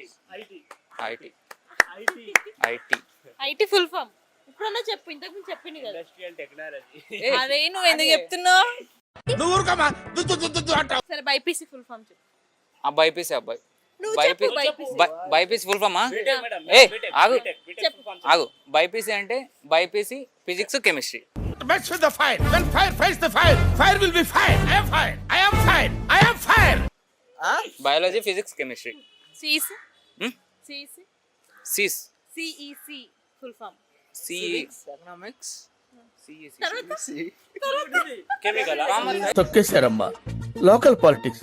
IT. IT. IT. Full form. ఇప్పుడన్నా చెప్పు ఇంతకు ముందు చెప్పింది కదా. Industrial technology. అరే నువ్వు ఎందుకు చెప్తున్నావు? నువ్వు ఊరుకోమా సరే బైపీసీ ఫుల్ ఫామ్ చెప్పు. ఆ బైపీసీ అబ్బాయి. బైపీసీ ఫుల్ ఫామా? మేడం ఏ ఆగు. చెప్పు. ఆగు. బైపీసీ అంటే BiPC physics chemistry. Match with the fire. When fire fights the fire, fire will be fire. I am fire. I am fire. I am fire. Biology physics chemistry. CEC Hmm? CEC sys CEC full form C economics తొక్కేశారమ్మా. Local politics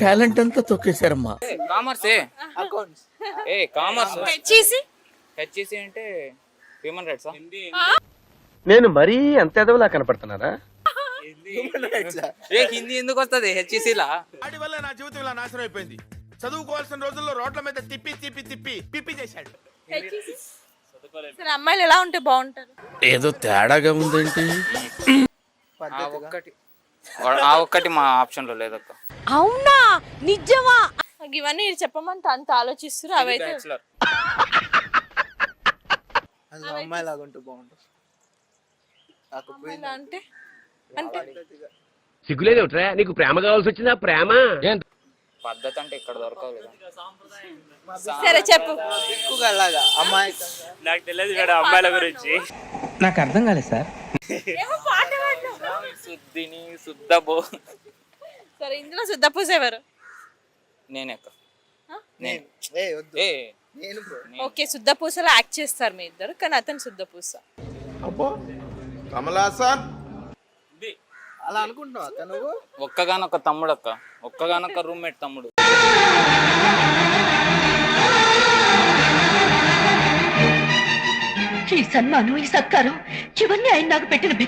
talent అంతా తొక్కేశారమ్మా. Commerce ఏ? Accounts ఏ commerce HEC HEC అంటే human రైట్సా హిందీ నేను మరీ అంత ఎదవలా కనపడుతున్నారా? ఏ హిందీ ఎందుకు వస్తుంది? హెచ్ఈసిలా వాడి వల్ల నా జీవితం ఇలా నాశనం అయిపోయింది. చదువుకోవాల్సిన రోజుల్లో రోడ్ల మీద తిప్పి తిప్పి తిప్పి పిప్పి చేశాడు. సరే అమ్మాయిలు ఎలా ఉంటే బాగుంటారు? ఏదో తేడాగా ఉందేంటి? ఆ ఒక్కటి. ఆ ఒక్కటి మా ఆప్షన్లో లేదక్క. అవునా? నిజమా? ఇవన్నీ చెప్పమంటే అంత ఆలోచిస్తారు అవైతే బ్యాచులర్. అది అమ్మాయి లాగా ఉంటే బాగుంటుంది. అమ్మాయిలా అంటే? అంటే? సిగ్గులేదేమిట్రా నీకు ప్రేమ కావాల్సి వచ్చిందా? ప్రేమ? పద్ధతి అంటే ఇక్కడ దొరకలేదు సరే చెప్పు. ఎక్కువగా అలాగా అమ్మాయి. నాకు తెలియదు మేడం అమ్మాయిల గురించి. నాకు అర్థం కాలేదు సార్. ఏమో పాట పాడినావు. శుద్ధిని శుద్ధబో సరే ఇందులో శుద్ధ పూజ ఎవరు? నేనే అక్క. నేను. ఏ. ఓకే శుద్ధ పూసలో యాక్ట్ చేస్తారు మీ ఇద్దరు కానీ అతను శుద్ధ పూస. అబ్బో కమలాసన్ అలా అనుకుంటున్నావు అక్క నువ్వు? ఒక్కగానొక్క తమ్ముడు అక్క ఒక్కగానొక్క రూమ్మేట్ తమ్ముడు. ఈ సన్మానం ఈ సత్కారం ఇవన్నీ ఆయన నాకు పెట్టిన భిక్ష